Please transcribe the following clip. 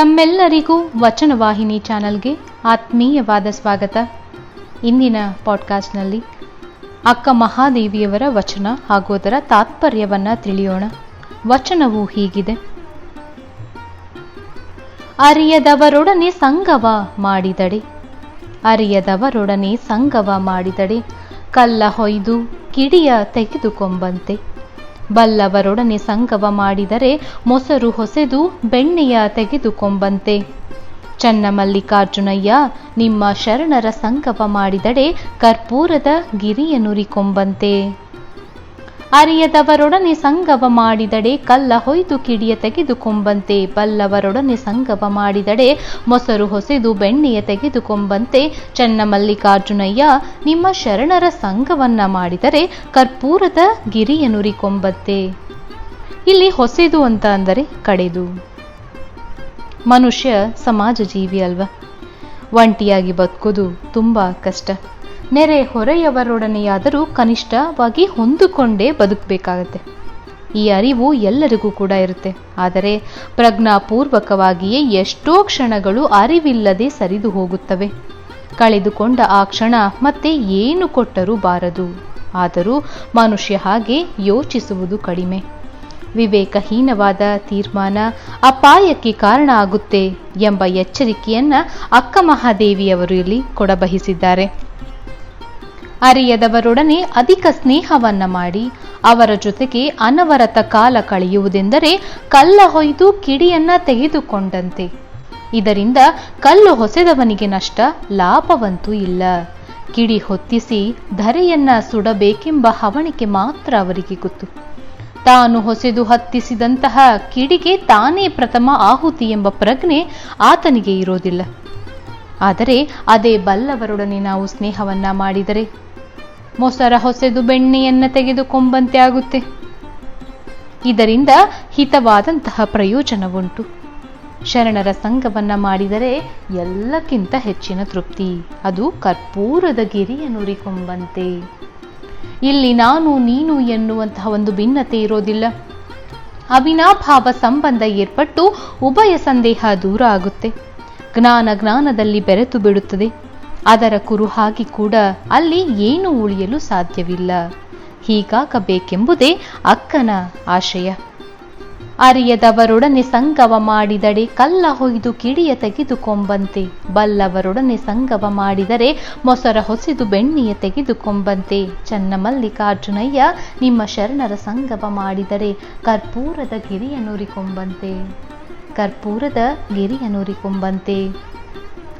ತಮ್ಮೆಲ್ಲರಿಗೂ ವಚನವಾಹಿನಿ ಚಾನಲ್ಗೆ ಆತ್ಮೀಯವಾದ ಸ್ವಾಗತ. ಇಂದಿನ ಪಾಡ್ಕಾಸ್ಟ್ನಲ್ಲಿ ಅಕ್ಕ ಮಹಾದೇವಿಯವರ ವಚನ ಹಾಗೂ ಅದರ ತಾತ್ಪರ್ಯವನ್ನ ತಿಳಿಯೋಣ. ವಚನವು ಹೀಗಿದೆ. ಅರಿಯದವರೊಡನೆ ಸಂಗವ ಮಾಡಿದಡೆ. ಅರಿಯದವರೊಡನೆ ಸಂಗವ ಮಾಡಿದಡೆ. ಕಲ್ಲ ಹೊಯ್ದು ಕಿಡಿಯ ತೆಗೆದುಕೊಂಬಂತೆ. ಬಲ್ಲವರೊಡನೆ ಸಂಗವ ಮಾಡಿದರೆ ಮೊಸರು ಹೊಸೆದು ಬೆಣ್ಣೆಯ ತೆಗೆದುಕೊಂಬಂತೆ. ಚನ್ನಮಲ್ಲಿಕಾರ್ಜುನಯ್ಯ, ನಿಮ್ಮ ಶರಣರ ಸಂಗವ ಮಾಡಿದಡೆ ಕರ್ಪೂರದ ಗಿರಿಯ ನುರಿಕೊಂಬಂತೆ ಅರಿಯದವರೊಡನೆ ಸಂಗವ ಮಾಡಿದಡೆ, ಕಲ್ಲ ಹೊಯ್ದು ಕಿಡಿಯ ತೆಗೆದುಕೊಂಬಂತೆ ಬಲ್ಲವರೊಡನೆ ಸಂಗವ ಮಾಡಿದಡೆ, ಮೊಸರು ಹೊಸೆದು ಬೆಣ್ಣೆಯ ತೆಗೆದುಕೊಂಬಂತೆ ಚನ್ನಮಲ್ಲಿಕಾರ್ಜುನಯ್ಯ ನಿಮ್ಮ ಶರಣರ ಸಂಘವನ್ನ ಮಾಡಿದರೆ, ಕರ್ಪೂರದ ಗಿರಿಯ ನುರಿಕೊಂಬಂತೆ ಇಲ್ಲಿ ಹೊಸೆದು ಅಂತ ಅಂದರೆ ಕಡೆದು. ಮನುಷ್ಯ ಸಮಾಜ ಜೀವಿ ಅಲ್ವಾ? ಒಂಟಿಯಾಗಿ ಬದುಕೋದು ತುಂಬಾ ಕಷ್ಟ. ನೆರೆ ಹೊರೆಯವರೊಡನೆಯಾದರೂ ಕನಿಷ್ಠವಾಗಿ ಹೊಂದಿಕೊಂಡೇ ಬದುಕಬೇಕಾಗತ್ತೆ. ಈ ಅರಿವು ಎಲ್ಲರಿಗೂ ಕೂಡ ಇರುತ್ತೆ. ಆದರೆ ಪ್ರಜ್ಞಾಪೂರ್ವಕವಾಗಿಯೇ ಎಷ್ಟೋ ಕ್ಷಣಗಳು ಅರಿವಿಲ್ಲದೆ ಸರಿದು ಹೋಗುತ್ತವೆ. ಕಳೆದುಕೊಂಡ ಆ ಕ್ಷಣ ಮತ್ತೆ ಏನು ಕೊಟ್ಟರೂ ಬಾರದು. ಆದರೂ ಮನುಷ್ಯ ಹಾಗೆ ಯೋಚಿಸುವುದು ಕಡಿಮೆ. ವಿವೇಕಹೀನವಾದ ತೀರ್ಮಾನ ಅಪಾಯಕ್ಕೆ ಕಾರಣ ಆಗುತ್ತೆ ಎಂಬ ಎಚ್ಚರಿಕೆಯನ್ನು ಅಕ್ಕ ಮಹಾದೇವಿಯವರು ಇಲ್ಲಿ ಕೊಡಬಹಿಸಿದ್ದಾರೆ ಅರಿಯದವರೊಡನೆ ಅಧಿಕ ಸ್ನೇಹವನ್ನ ಮಾಡಿ ಅವರ ಜೊತೆಗೆ ಅನವರತ ಕಾಲ ಕಳೆಯುವುದೆಂದರೆ ಕಲ್ಲ ಹೊಯ್ದು ಕಿಡಿಯನ್ನ ತೆಗೆದುಕೊಂಡಂತೆ. ಇದರಿಂದ ಕಲ್ಲು ಹೊಸೆದವನಿಗೆ ನಷ್ಟ ಲಾಭವಂತೂ ಇಲ್ಲ. ಕಿಡಿ ಹೊತ್ತಿಸಿ ಧರೆಯನ್ನ ಸುಡಬೇಕೆಂಬ ಹವಣಿಕೆ ಮಾತ್ರ ಅವರಿಗೆ ಗೊತ್ತು. ತಾನು ಹೊಸೆದು ಹತ್ತಿಸಿದಂತಹ ಕಿಡಿಗೆ ತಾನೇ ಪ್ರಥಮ ಆಹುತಿ ಎಂಬ ಪ್ರಜ್ಞೆ ಆತನಿಗೆ ಇರೋದಿಲ್ಲ. ಆದರೆ ಅದೇ ಬಲ್ಲವರೊಡನೆ ನಾವು ಸ್ನೇಹವನ್ನ ಮಾಡಿದರೆ ಮೊಸರ ಹೊಸೆದು ಬೆಣ್ಣೆಯನ್ನ ತೆಗೆದುಕೊಂಬಂತೆ ಆಗುತ್ತೆ. ಇದರಿಂದ ಹಿತವಾದಂತಹ ಪ್ರಯೋಜನವುಂಟು. ಶರಣರ ಸಂಘವನ್ನ ಮಾಡಿದರೆ ಎಲ್ಲಕ್ಕಿಂತ ಹೆಚ್ಚಿನ ತೃಪ್ತಿ. ಅದು ಕರ್ಪೂರದ ಗಿರಿಯ ನುರಿಕೊಂಬಂತೆ ಇಲ್ಲಿ ನಾನು ನೀನು ಎನ್ನುವಂತಹ ಒಂದು ಭಿನ್ನತೆ ಇರೋದಿಲ್ಲ. ಅವಿನಾಭಾವ ಸಂಬಂಧ ಏರ್ಪಟ್ಟು ಉಭಯ ಸಂದೇಹ ದೂರ ಆಗುತ್ತೆ. ಜ್ಞಾನ ಜ್ಞಾನದಲ್ಲಿ ಬೆರೆತು ಬಿಡುತ್ತದೆ. ಅದರ ಕುರುಹಾಗಿ ಕೂಡ ಅಲ್ಲಿ ಏನು ಉಳಿಯಲು ಸಾಧ್ಯವಿಲ್ಲ. ಹೀಗಾಗಬೇಕೆಂಬುದೇ ಅಕ್ಕನ ಆಶಯ. ಅರಿಯದವರೊಡನೆ ಸಂಗವ ಮಾಡಿದಡೆ ಕಲ್ಲ ಹೊಯ್ದು ಕಿಡಿಯ ತೆಗೆದುಕೊಂಬಂತೆ. ಬಲ್ಲವರೊಡನೆ ಸಂಗವ ಮಾಡಿದರೆ ಮೊಸರ ಹೊಸಿದು ಬೆಣ್ಣೆಯ ತೆಗೆದುಕೊಂಬಂತೆ. ಚನ್ನಮಲ್ಲಿಕಾರ್ಜುನಯ್ಯ, ನಿಮ್ಮ ಶರಣರ ಸಂಗವ ಮಾಡಿದರೆ ಕರ್ಪೂರದ ಗಿರಿಯ ನುರಿಕೊಂಬಂತೆ ಕರ್ಪೂರದ ಗಿರಿಯ ನುರಿಕೊಂಬಂತೆ